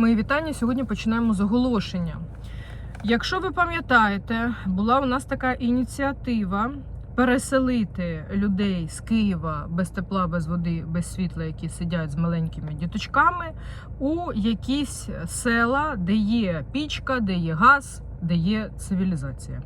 мої вітання. Сьогодні починаємо з оголошення. Якщо ви пам'ятаєте, була у нас така ініціатива переселити людей з Києва без тепла, без води, без світла, які сидять з маленькими діточками, у якісь села, де є пічка, де є газ, де є цивілізація.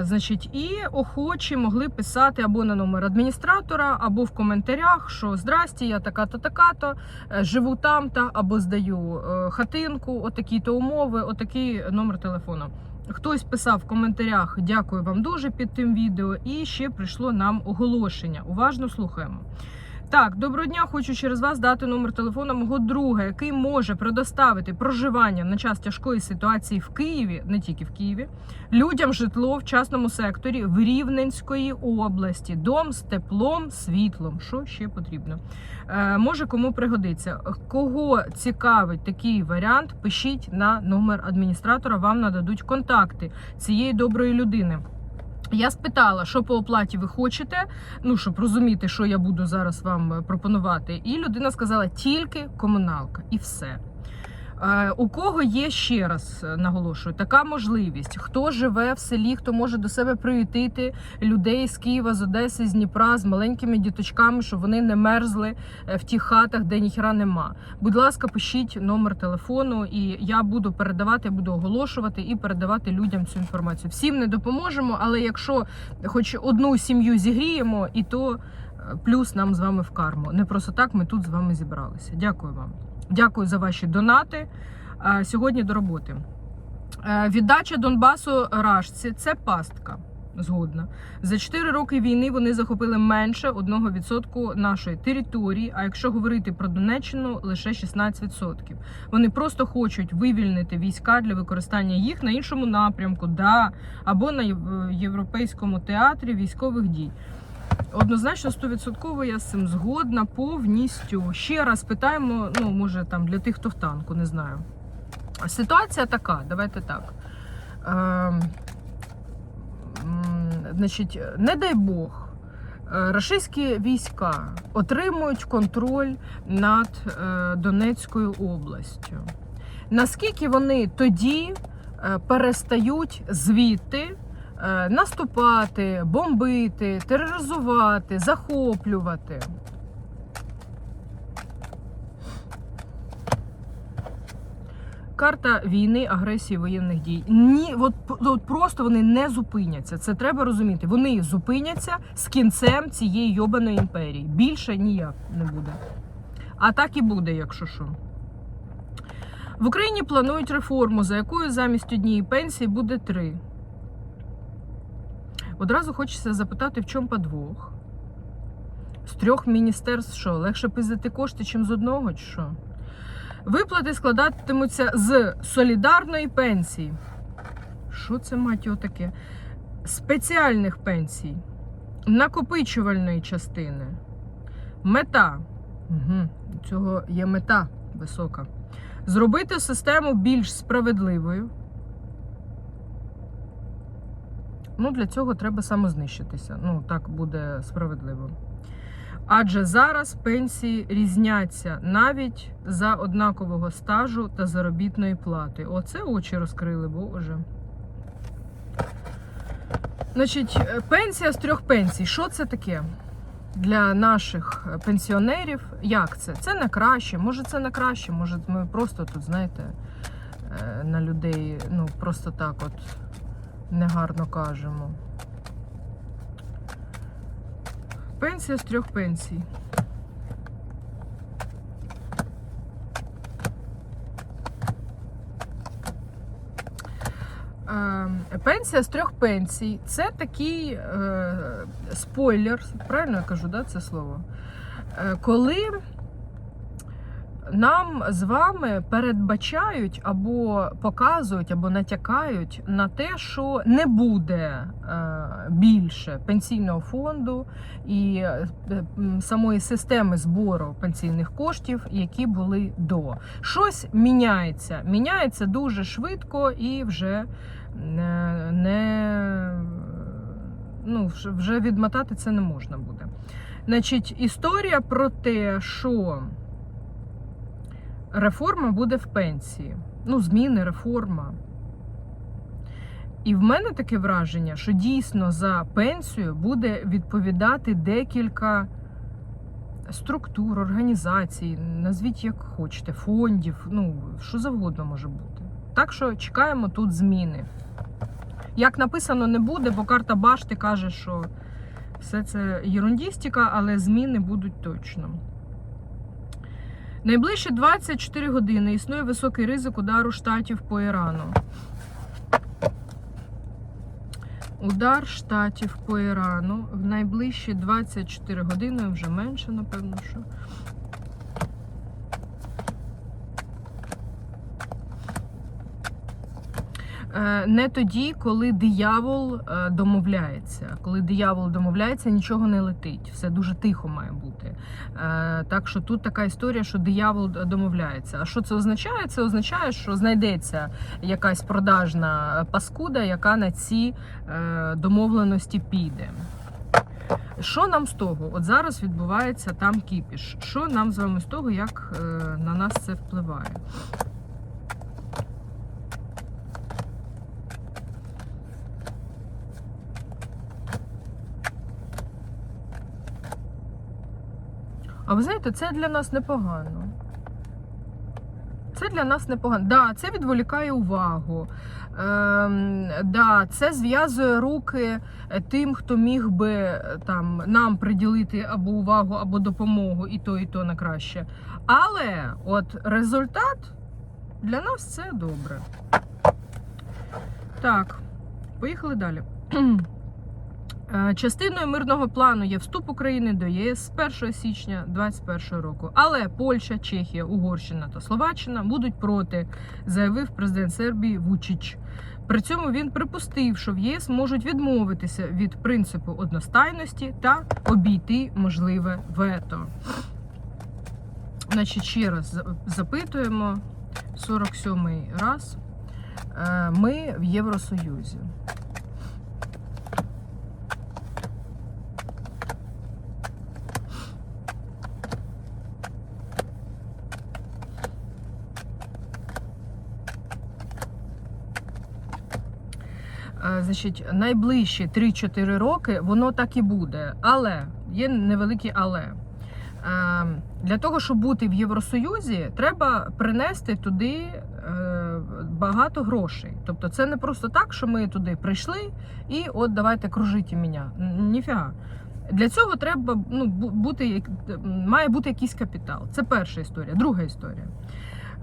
Значить, і охочі могли писати або на номер адміністратора, або в коментарях, що здрасті, я така-то, така-то, е, живу там-то, або здаю е, хатинку, отакі-то умови, отакий номер телефону. Хтось писав в коментарях дякую вам дуже під тим відео, і ще прийшло нам оголошення. Уважно слухаємо. Так, доброго дня. Хочу через вас дати номер телефону мого друга, який може предоставити проживання на час тяжкої ситуації в Києві, не тільки в Києві, людям житло в частному секторі в Рівненської області, дом з теплом, світлом. Що ще потрібно? Е, може кому пригодиться. Кого цікавить такий варіант, пишіть на номер адміністратора. Вам нададуть контакти цієї доброї людини. Я спитала, що по оплаті ви хочете, ну щоб розуміти, що я буду зараз вам е, пропонувати. І людина сказала тільки комуналка, і все. Е, У кого є ще раз е, наголошую, така можливість. Хто живе в селі, хто може до себе приютити людей з Києва, з Одеси, з Дніпра, з маленькими діточками, щоб вони не мерзли е, в тих хатах, де ніхіра нема. Будь ласка, пишіть номер телефону, і я буду передавати, буду оголошувати і передавати людям цю інформацію. Всім не допоможемо, але якщо хоч одну сім'ю зігріємо, і то плюс нам з вами в карму. Не просто так ми тут з вами зібралися. Дякую вам. Дякую за ваші донати. Сьогодні до роботи. Е, Віддача Донбасу Рашці це пастка. Згодна. За 4 роки війни вони захопили менше 1% нашої території. А якщо говорити про Донеччину, лише 16%. Вони просто хочуть вивільнити війська для використання їх на іншому напрямку, да, або на європейському театрі військових дій. Однозначно, 100% я з цим згодна повністю. Ще раз питаємо, ну може там для тих, хто в танку, не знаю. Ситуація така, давайте так. М, значить, не дай Бог, е, рашистські війська отримують контроль над е, Донецькою областю. Наскільки вони тоді е, перестають звідти е, наступати, бомбити, тероризувати, захоплювати? Карта війни, агресії, воєнних дій. Ні, от, от просто вони не зупиняться. Це треба розуміти. Вони зупиняться з кінцем цієї йобаної імперії. Більше ніяк не буде. А так і буде, якщо що. В Україні планують реформу, за якою замість однієї пенсії буде три. Одразу хочеться запитати, в чому подвох? З трьох міністерств що? Легше пиздити кошти, чим з одного, чи що? Виплати складатимуться з солідарної пенсії. Що це мать його таке? Спеціальних пенсій, накопичувальної частини. Мета. Угу. Цього є мета висока. Зробити систему більш справедливою. Ну, для цього треба самознищитися. Ну, так буде справедливо. Адже зараз пенсії різняться навіть за однакового стажу та заробітної плати. Оце очі розкрили, боже. Значить, е, пенсія з трьох пенсій. Що це таке? Для наших е, пенсіонерів як це? Це на краще, може це на краще, може ми просто тут, знаєте, е, на людей ну, просто так от негарно кажемо. Пенсія з трьох пенсій. Е, Пенсія з трьох пенсій. Це такий е, спойлер, правильно я кажу, да, це слово? Е, коли нам з вами передбачають або показують, або натякають на те, що не буде е, більше пенсійного фонду і е, самої системи збору пенсійних коштів, які були до. Щось міняється. Міняється дуже швидко і вже не, не ну, вже відмотати це не можна буде. Значить, історія про те, що реформа буде в пенсії. Ну, зміни, реформа. І в мене таке враження, що дійсно за пенсію буде відповідати декілька структур, організацій, назвіть як хочете, фондів, ну, що завгодно може бути. Так що чекаємо тут зміни. Як написано, не буде, бо карта Башти каже, що все це єрундістика, але зміни будуть точно. Найближчі 24 години існує високий ризик удару штатів по Ірану. Удар штатів по Ірану в найближчі 24 години, вже менше, напевно, що. Не тоді, коли диявол е, домовляється. Коли диявол домовляється, нічого не летить. Все дуже тихо має бути. Е, Так що тут така історія, що диявол домовляється. А що це означає? Це означає, що знайдеться якась продажна паскуда, яка на ці е, домовленості піде. Що нам з того? От зараз відбувається там кіпіш. Що нам з вами з того, як е, на нас це впливає? А ви знаєте, це для нас непогано. Це для нас непогано. Да, це відволікає увагу. Ем, да, це зв'язує руки тим, хто міг би е, там нам приділити або увагу, або допомогу, і то, і то на краще. Але от результат для нас це добре. Так, поїхали далі. Е, Частиною мирного плану є вступ України до ЄС з 1 січня 2021 року. Але Польща, Чехія, Угорщина та Словаччина будуть проти, заявив президент Сербії Вучич. При цьому він припустив, що в ЄС можуть відмовитися від принципу одностайності та обійти можливе вето. Значить, ще раз запитуємо 47-й раз. Е, Ми в Євросоюзі. Е, Значить, найближчі 3-4 роки воно так і буде. Але є невеликі але. Е, Для того, щоб бути в Євросоюзі, треба принести туди е, багато грошей. Тобто, це не просто так, що ми туди прийшли і от давайте кружіть мене. Ніфіга. Для цього треба ну, бути, має бути якийсь капітал. Це перша історія. Друга історія.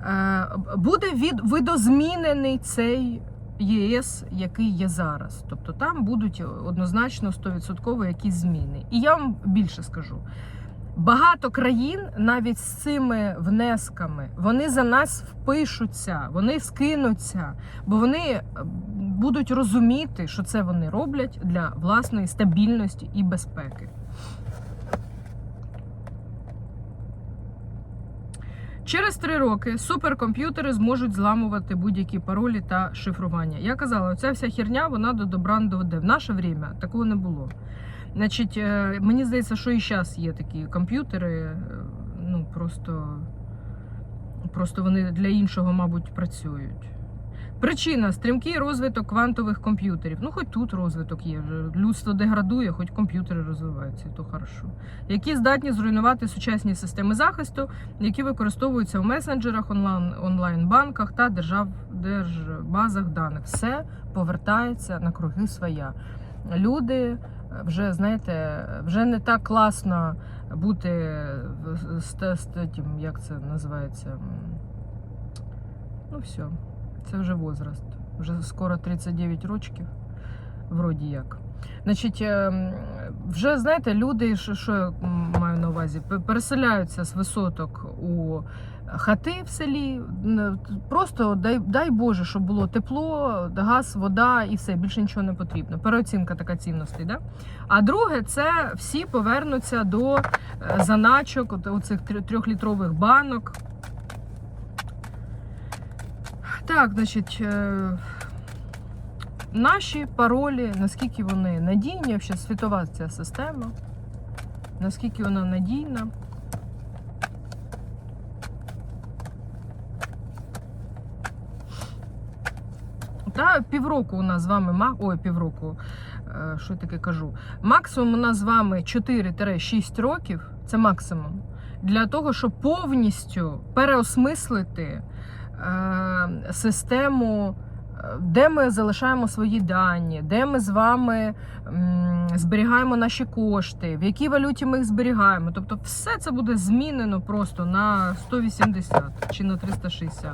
Е, Буде від, видозмінений цей ЄС, який є зараз. Тобто там будуть однозначно 100% якісь зміни. І я вам більше скажу. Багато країн навіть з цими внесками вони за нас впишуться, вони скинуться, бо вони е, будуть розуміти, що це вони роблять для власної стабільності і безпеки. Через три роки суперкомп'ютери зможуть зламувати будь-які паролі та шифрування. Я казала, оця вся херня вона до добра не доведе. В наше время такого не було. Значить, е, мені здається, що і зараз є такі комп'ютери. е, Ну просто, просто вони для іншого, мабуть, працюють. Причина стрімкий розвиток квантових комп'ютерів. Ну, хоч тут розвиток є. Людство деградує, хоч комп'ютери розвиваються, то хорошо. Які здатні зруйнувати сучасні системи захисту, які використовуються в месенджерах, онлайн, онлайн-банках та держав, держбазах даних. Все повертається на круги своя. Люди е, вже знаєте, вже не так класно бути з, з, як це називається. Ну, все, це вже возраст. Вже скоро 39 років, вроді як. Значить, ем, вже знаєте, люди, що, я маю на увазі, переселяються з висоток у хати в селі. Просто дай, дай Боже, щоб було тепло, газ, вода і все, більше нічого не потрібно. Переоцінка така цінностей. Да? А друге, це всі повернуться до е, заначок, оцих трьох- трьохлітрових банок. Так, значить, е, наші паролі, наскільки вони надійні, взагалі світова ця система, наскільки вона надійна. Та півроку у нас з вами ой, півроку, е, що я таке кажу. Максимум у нас з вами 4-6 років це максимум, для того, щоб повністю переосмислити систему, е, де ми залишаємо свої дані, де ми з вами зберігаємо наші кошти, в якій валюті ми їх зберігаємо. Тобто, все це буде змінено просто на 180 чи на 360.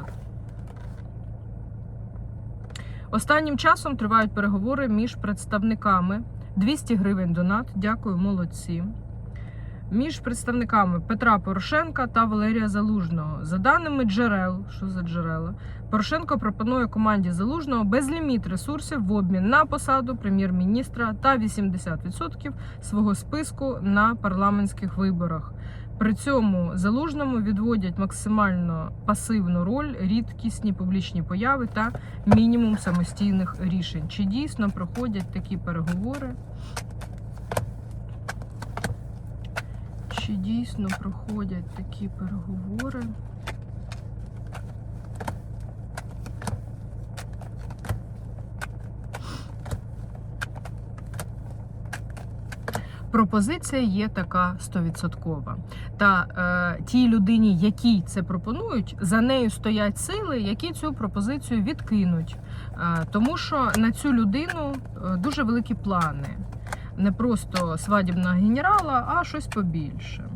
Останнім часом тривають переговори між представниками 200 гривень донат. Дякую, молодці. Між представниками Петра Порошенка та Валерія Залужного. За даними джерел, що за джерела, Порошенко пропонує команді Залужного безліміт ресурсів в обмін на посаду прем'єр-міністра та 80% свого списку на парламентських виборах. При цьому залужному відводять максимально пасивну роль, рідкісні публічні появи та мінімум самостійних рішень. Чи дійсно проходять такі переговори? Чи дійсно проходять такі переговори? Пропозиція є така стовідсоткова. Та е, тій людині, якій це пропонують, за нею стоять сили, які цю пропозицію відкинуть. Е, тому що на цю людину е, дуже великі плани. Не просто свадібна генерала, а щось побільше.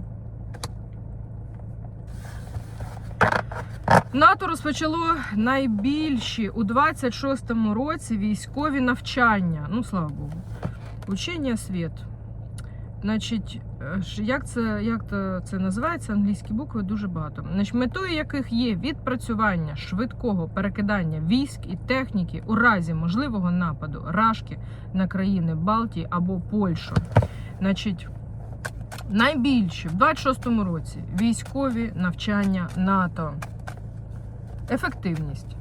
НАТО розпочало найбільші у 26-му році військові навчання. Ну, слава Богу. Учення світ. Значить, е, як це, як це називається? Англійські букви дуже багато. Значить, метою яких є відпрацювання швидкого перекидання військ і техніки у разі можливого нападу рашки на країни Балтії або Польщу. Значить, найбільші в 26-му році військові навчання НАТО. Ефективність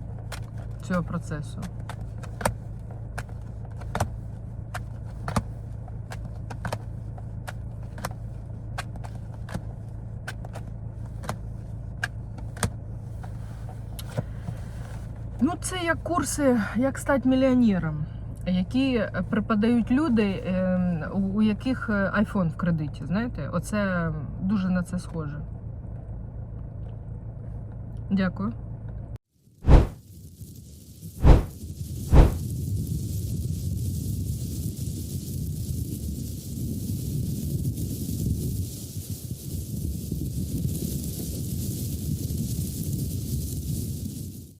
цього процесу. Ну, це як курси, як стати мільйонером, які преподають люди, ем, у- яких е, айфон в кредиті. Знаєте, оце дуже на це схоже. Дякую.